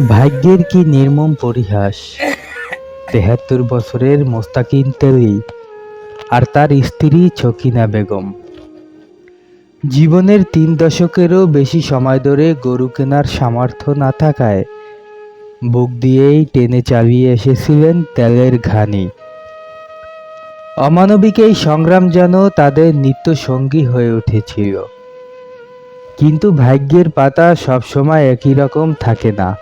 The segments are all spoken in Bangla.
ভাগ্যের কি নির্মম পরিহাস? তেহাত্তর বছরের মোস্তাকিন তেলি, আর তার স্ত্রী ছকিনা বেগম। জীবনের তিন দশকেরও বেশি সময় ধরে গরু কেনার সামর্থ্য না থাকায় বুক দিয়েই টেনে চালিয়ে এসেছিলেন তেলের ঘানি। অমানবিক এই সংগ্রাম যেন তাদের নিত্য সঙ্গী হয়ে উঠেছিল। কিন্তু ভাগ্যের পাতা সবসময় একই রকম থাকে না।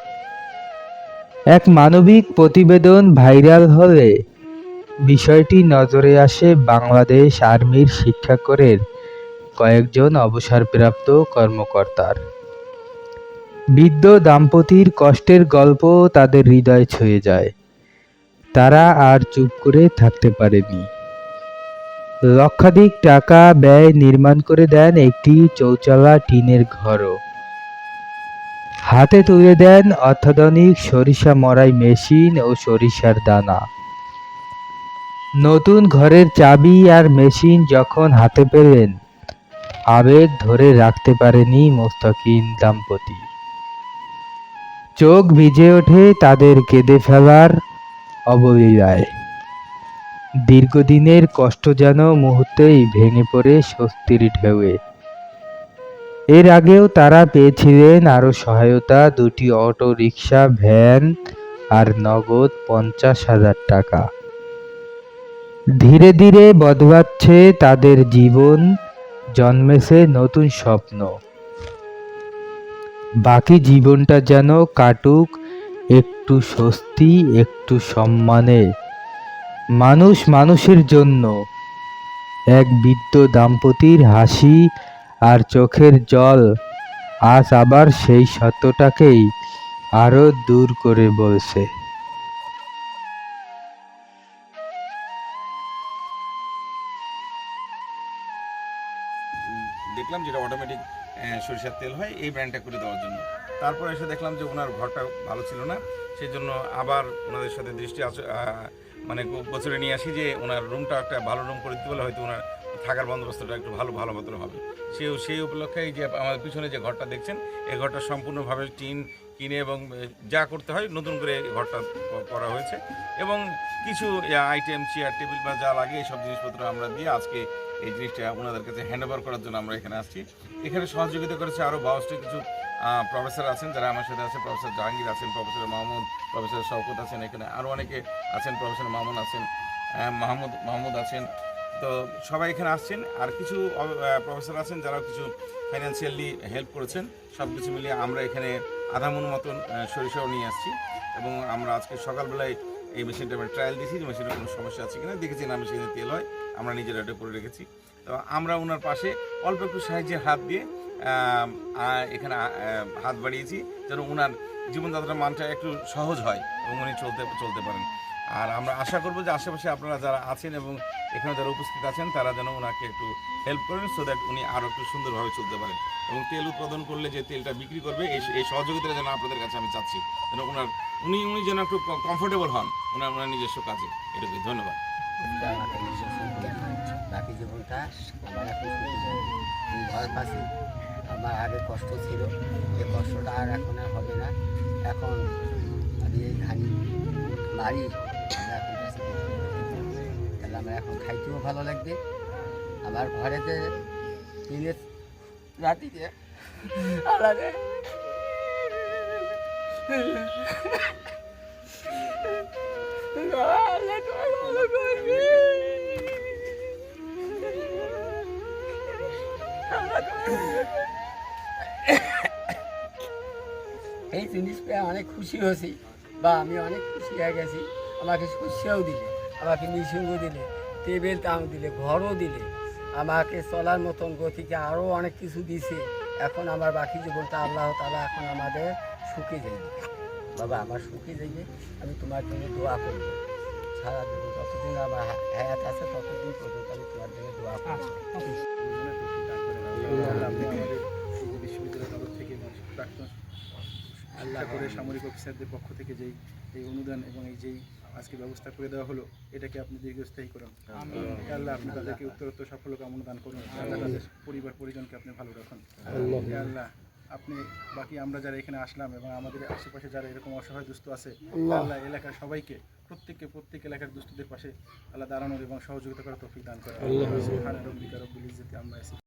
এক মানবিক প্রতিবেদন ভাইরাল হলে বিষয়টি নজরে আসে বাংলাদেশ আর্মির শিক্ষাকরের কয়েকজন অবসরপ্রাপ্ত কর্মকর্তার। বৃদ্ধ দাম্পতির কষ্টের গল্প তাদের হৃদয় ছুঁয়ে যায়। তারা আর চুপ করে থাকতে পারেনি। লক্ষাধিক টাকা ব্যয় নির্মাণ করে দেন একটি চৌচালা টিনের ঘরও। হাতে তুলে দেন অত্যাধুনিক সরিষা মরাই মেশিন ও সরিষার দানা। নতুন ঘরের চাবি আর মেশিন যখন হাতে পেলেন, আবেগ ধরে রাখতে পারেনি মোস্তাকিম দাম্পতি। চোখ ভিজে ওঠে তাদের কেঁদে ফেলার অবলীলায়। দীর্ঘদিনের কষ্ট যেন মুহূর্তেই ভেঙে পড়ে স্বস্তির ঢেউয়ে। এর আগেও তারা পেয়েছিলেন আরও সহায়তা, দুটি অটো রিক্সা ভ্যান আর নগদ পঞ্চাশ হাজার টাকা। ধীরে ধীরে বদলাচ্ছে তাদের জীবন, জন্মেছে নতুন স্বপ্ন। বাকি জীবনটা যেন কাটুক, একটু স্বস্তি, একটু সম্মানে। মানুষ মানুষের জন্য। এক বৃদ্ধ দাম্পতির হাসি আর চোখের জল আজ আবার সেই সত্যটাকেই আরও দূর করে বলছে। দেখলাম যেটা অটোমেটিক সরিষার তেল হয়, এই ব্র্যান্ডটা করে দেওয়ার জন্য। তারপর এসে দেখলাম যে ওনার ঘরটা ভালো ছিল না সেই জন্য আবার ওনাদের সাথে দৃষ্টি মানে গোচরে নিয়ে আসি যে ওনার রুমটা একটা ভালো রুম করে দিতে বলে হয়তো ওনার থাকার বন্দোবস্তটা একটু ভালো ভালো মতো হবে। সেই সেই উপলক্ষে এই যে আমাদের পিছনে যে ঘরটা দেখছেন এই ঘরটা সম্পূর্ণভাবে টিন, কিনে এবং যা করতে হয় নতুন করে এই ঘরটা করা হয়েছে। এবং কিছু আইটেম চেয়ার টেবিল বা যা লাগে এই সব জিনিসপত্র আমরা দিয়ে আজকে এই জিনিসটা ওনাদের কাছে হ্যান্ড ওভার করার জন্য আমরা এখানে আসছি। এখানে সহযোগিতা করেছে আরও বাউসটি কিছু প্রফেসর আছেন, যারা আমার সাথে আছে প্রফেসর জাহাঙ্গীর আছেন প্রফেসর মাহমুদ প্রফেসর শওকত আছেন, এখানে আরও অনেকে আছেন প্রফেসর মামুন আছেন মাহমুদ মাহমুদ আছেন তো সবাই এখানে আসছেন। আর কিছু প্রফেসর আছেন যারা কিছু ফাইন্যান্সিয়ালি হেল্প করেছেন। সব কিছু মিলিয়ে আমরা এখানে আধা মন মতন সরিষাও নিয়ে আসছি। এবং আমরা আজকে সকালবেলায় এই মেশিনটা আমরা ট্রায়াল দিয়েছি যে মেশিনের কোনো সমস্যা আছে কিনা। দেখেছি না মেশিনে তেল হয়, আমরা নিজেরা এটা করে রেখেছি। তো আমরা ওনার পাশে অল্প একটু সাহায্যের হাত দিয়ে এখানে হাত বাড়িয়েছি যেন ওনার জীবনযাত্রার মানটা একটু সহজ হয় এবং উনি চলতে চলতে পারেন। আর আমরা আশা করব যে আশেপাশে আপনারা যারা আছেন এবং এখানে যারা উপস্থিত আছেন, তারা যেন ওনাকে একটু হেল্প করেন সো দ্যাট উনি আরও একটু সুন্দরভাবে চলতে পারেন। এবং তেল উৎপাদন করলে যে তেলটা বিক্রি করবে, এই এই সহযোগিতাটা যেন আপনাদের কাছে আমি চাচ্ছি। যেন ওনার, উনি উনি যেন একটু কমফোর্টেবল হন ওনার ওনার নিজস্ব কাজে। এটুকুই, ধন্যবাদ। বাকি জীবনটা আমার এখন আমার আগে কষ্ট ছিল, এই কষ্টটা আর এখন আর হবে না। এখন আমি এই ঘানি বাড়ি এখন খাইতেও ভালো লাগবে। আমার ঘরেতে দিনের রাতিতে আলাদা। এই জিনিস পেয়ে অনেক খুশি হয়েছি বা আমি অনেক খুশি হয়ে গেছি। আমাকে খুশিও দিলে, আমাকে মিশিংও দিলে। টেবিল তাও দিলে ঘরও দিলে। আমাকে চলার মতন গতিকে আরও অনেক কিছু দিছে। এখন আমার বাকি জীবনটা আল্লাহ তালা এখন আমাদের সুখে যাইবে বাবা আমার সুখে যাইবে আমি তোমার জন্য দোয়া করব। সারা জীবন যতদিন আমার হ্যাঁ আছে ততদিন পর্যন্ত আমি তোমার জন্য দোয়া করব। বিশ্ববিদ্যালয়ের থেকে প্রাক্তন আল্লাহ। করে সামরিক অফিসারদের পক্ষ থেকে যেই এই অনুদান এবং এই যেই আজকে ব্যবস্থা করে দেওয়া হলো এটাকে আপনি দীর্ঘস্থায়ী করুন। আল্লাহ আপনি তাদেরকে উত্তরোত্তর সফল কামনা দান করুন। আল্লাহ তাদের পরিবার পরিজনকে আপনি ভালো রাখুন। আল্লাহ আপনি বাকি আমরা যারা এখানে আসলাম এবং আমাদের আশেপাশে যারা এরকম অসহায় দুস্থ আছে আল্লাহ। আল্লাহ এলাকার সবাইকে প্রত্যেককে প্রত্যেক এলাকার দুস্থদের পাশে আল্লাহ দাঁড়ানোর এবং সহযোগিতা করার তৌফিক দান করে সুবহান রব্বিকা রব্বিল ইজ্জাতি আম্মা ইয়াসিফুন।